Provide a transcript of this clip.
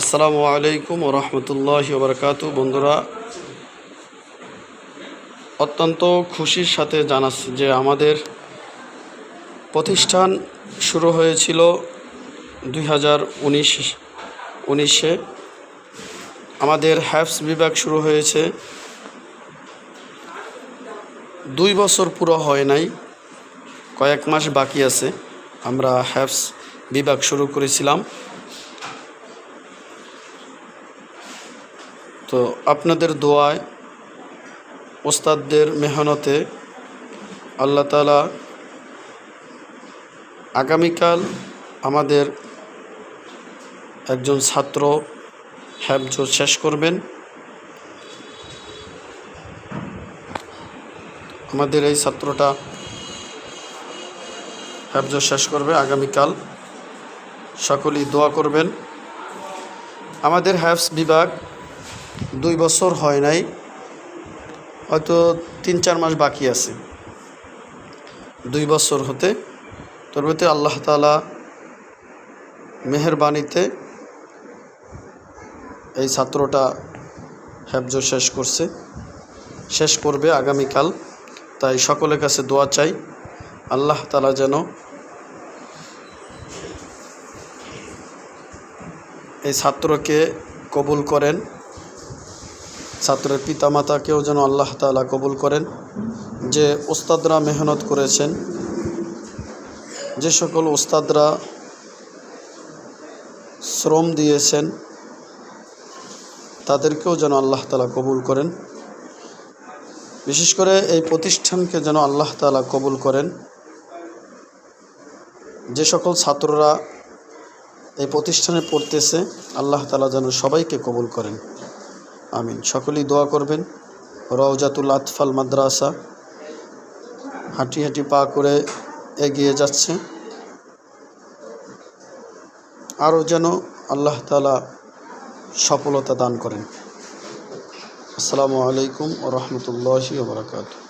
আসসালামু আলাইকুম ও রহমতুল্লাহ বরকাত বন্ধুরা, অত্যন্ত খুশির সাথে জানাচ্ছি যে আমাদের প্রতিষ্ঠান শুরু হয়েছিল দুই হাজার উনিশে। আমাদের হ্যাপস বিভাগ শুরু হয়েছে। দুই বছর পুরো হয় নাই, কয়েক মাস বাকি আছে। আমরা হ্যাপস বিভাগ শুরু করেছিলাম। তো আপনাদের দোয়ায় ওস্তাদদের মেহনতে আল্লাহ তালা আগামীকাল আমাদের একজন ছাত্র হ্যাবজ শেষ করবেন। আমাদের এই ছাত্রটা হ্যাবজ শেষ করবে আগামীকাল। সকলেই দোয়া করবেন। আমাদের হ্যাবস বিভাগ দুই বছর হয় নাই, হয়তো তিন চার মাস বাকি আছে। দুই বছর হতে তরবতে আল্লাহ তালা মেহরবানিতে এই ছাত্রটা হ্যাবজ শেষ করছে। শেষ করবে আগামীকাল, তাই সকলের কাছে দোয়া চাই, আল্লাহ তালা যেন এই ছাত্রকে কবুল করেন। ছাত্রের পিতামাতাকেও যেন আল্লাহ তালা কবুল করেন, যে ওস্তাদরা মেহনত করেছেন, যে সকল ওস্তাদরা শ্রম দিয়েছেন, তাদেরকেও যেন আল্লাহ তালা কবুল করেন। বিশেষ করে এই প্রতিষ্ঠানকে যেন আল্লাহ তালা কবুল করেন। যে সকল ছাত্ররা এই প্রতিষ্ঠানে পড়তেছে, আল্লাহ তালা যেন সবাইকে কবুল করেন। আমিন। সকলেই দোয়া করবেন। রওজাতুল আতফাল মাদ্রাসা হাঁটি হাঁটি পা করে এগিয়ে যাচ্ছে। আরও যেন আল্লাহ তালা সফলতা দান করেন। আসসালামু আলাইকুম রহমতুল্লাহি বারকাতু